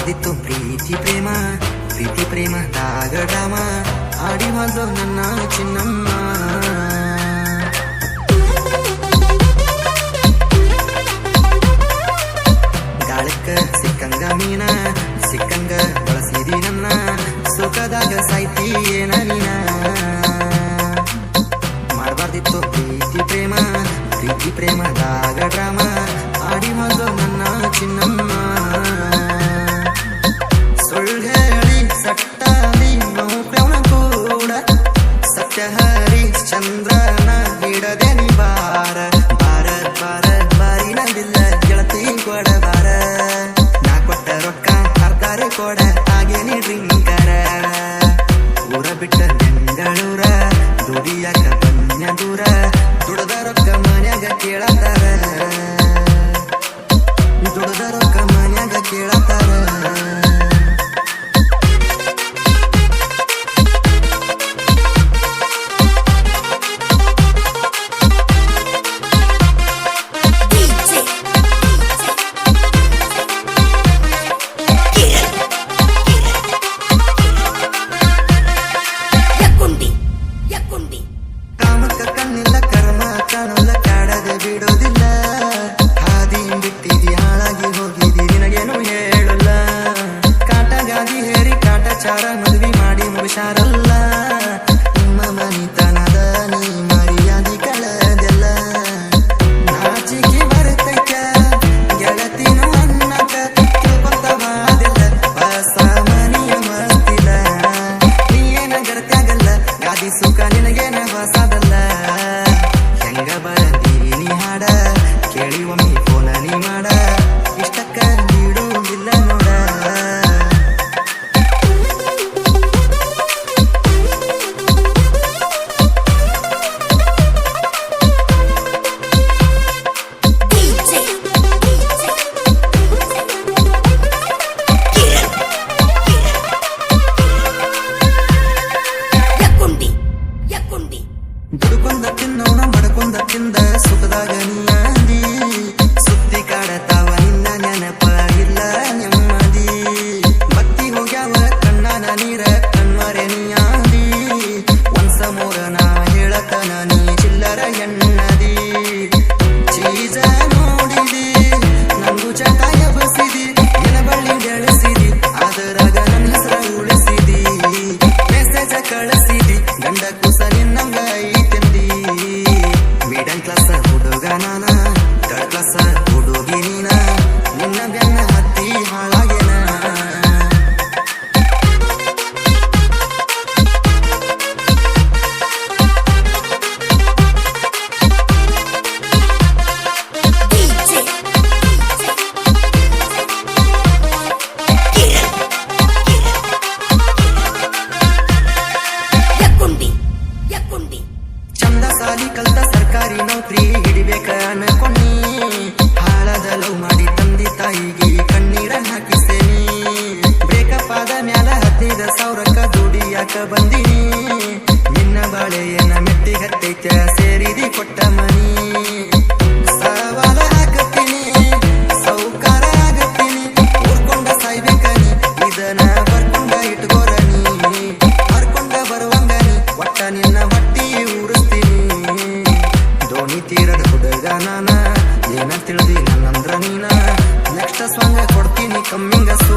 ಮಾಡಿತ್ತು ಪ್ರೀತಿ ಪ್ರೇಮ ಪ್ರೀತಿ ಪ್ರೇಮ ತಾಗಡಾಮ ಆಡಿ ಬಂದು ನನ್ನ ಚಿನ್ನಮ್ಮ ಗಾಳಕ್ಕ ಸಿಕ್ಕಂಗ ಮೀನ ಸಿಕ್ಕಂಗ ಬಳಸಿದಿ ನನ್ನ ಸುಖದಾಗ ಸಾಯ್ತಿ ಏನ ನೀನ ಮಾಡಬಾರ್ದಿತ್ತು ಪ್ರೀತಿ ಪ್ರೇಮ ಪ್ರೀತಿ ಪ್ರೇಮದಾಗ ಡ್ರಾಮ ಆಡಿ ಬಂದು ನನ್ನ ಚಿನ್ನಮ್ಮ സൊൽഹരി സട്ടാലി നോക്കൂട സത്യഹരി ചന്ദ്ര ഉറപ്പിട്ട് ദുടിയാക്ക പഞ്ഞ ദൂര തുടതറൊക്കെ മനക കേളാ তারা ದುಡ್ಕೊಂಡ ತಿನ್ನೋಣ ಮಡ್ಕೊಂಡ ತಿಂದ. ಸುಖದಾಗ ನೀ ಸುದ್ದಿ ಕಾಡತಾವ, ನಿನ್ನ ನೆನಪ ಇಲ್ಲ ನೆಮ್ಮದಿ. ಭಕ್ತಿ ಹೋಗ್ಯಾವ, ಕಣ್ಣನ ನೀರ ಕಣ್ಮರೆ ನೀಯಾದಿ. ಒಂದ್ಸ ಮೂರ ನಾ ಹೇಳತನ ಚೀಜ ನೋಡಿದಿ ನಂಗು ಚಟಾಯ ಬಸಿದಿ. ಎನ ಬಳ್ಳಿ ಬೆಳೆಸಿದಿ ಅದರಾಗ ನನ್ನ ಹೆಸರ ಉಳಿಸಿದಿ. ಮೆಸೇಜ ಕಳಿಸಿದಿ, ಗಂಡ ಕುಸ Domingas